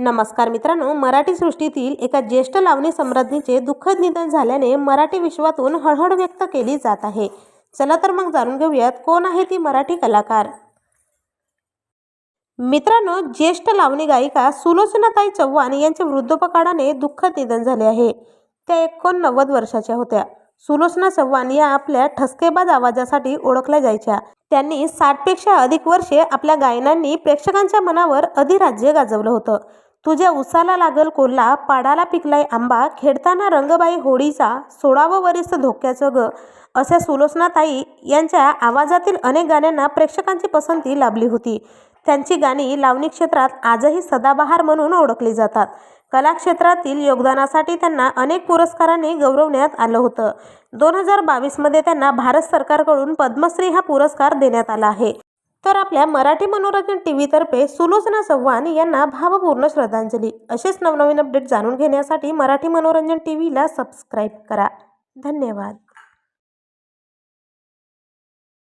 नमस्कार मित्रांनो मराठी सृष्टीतील एका ज्येष्ठ लावणी सम्राज्ञीचे दुःखद निधन झाल्याने मराठी विश्वातून हळहळ व्यक्त केली जात आहे. चला तर मग जाणून घेऊयात कोण आहे ती मराठी कलाकार. मित्रांनो ज्येष्ठ लावणी गायिका सुलोचनाताई चव्हाण यांचे वृद्धोपकाळाने दुःखद निधन झाले आहे. त्या एकोणनव्वद वर्षाच्या होत्या. सुलोचना चव्हाण या आपल्या ठसकेबाज आवाजासाठी ओळखल्या जायच्या. त्यांनी साठपेक्षा अधिक वर्षे आपल्या गायनांनी प्रेक्षकांच्या मनावर अधिराज्य गाजवलं होतं. तुझ्या उसाला लागल कोल्हा पाडाला पिकलाय आंबा खेळताना रंगबाई होळीचा सोळावं वरिष्ठ धोक्याचं ग अशा सुलोचनाताई यांच्या आवाजातील अनेक गाण्यांना प्रेक्षकांची पसंती लाभली होती. त्यांची गाणी लावणी क्षेत्रात आजही सदाबहार म्हणून ओळखली जातात. कलाक्षेत्रातील योगदानासाठी त्यांना अनेक पुरस्कारांनी गौरवण्यात आलं होतं. दोन हजार बावीसमध्ये त्यांना भारत सरकारकडून पद्मश्री हा पुरस्कार देण्यात आला आहे. तर आपल्या मराठी मनोरंजन टी व्हीतर्फे सुलोचना चव्हाण यांना भावपूर्ण श्रद्धांजली. असेच नवनवीन अपडेट जाणून घेण्यासाठी मराठी मनोरंजन टी व्हीला सबस्क्राईब करा. धन्यवाद.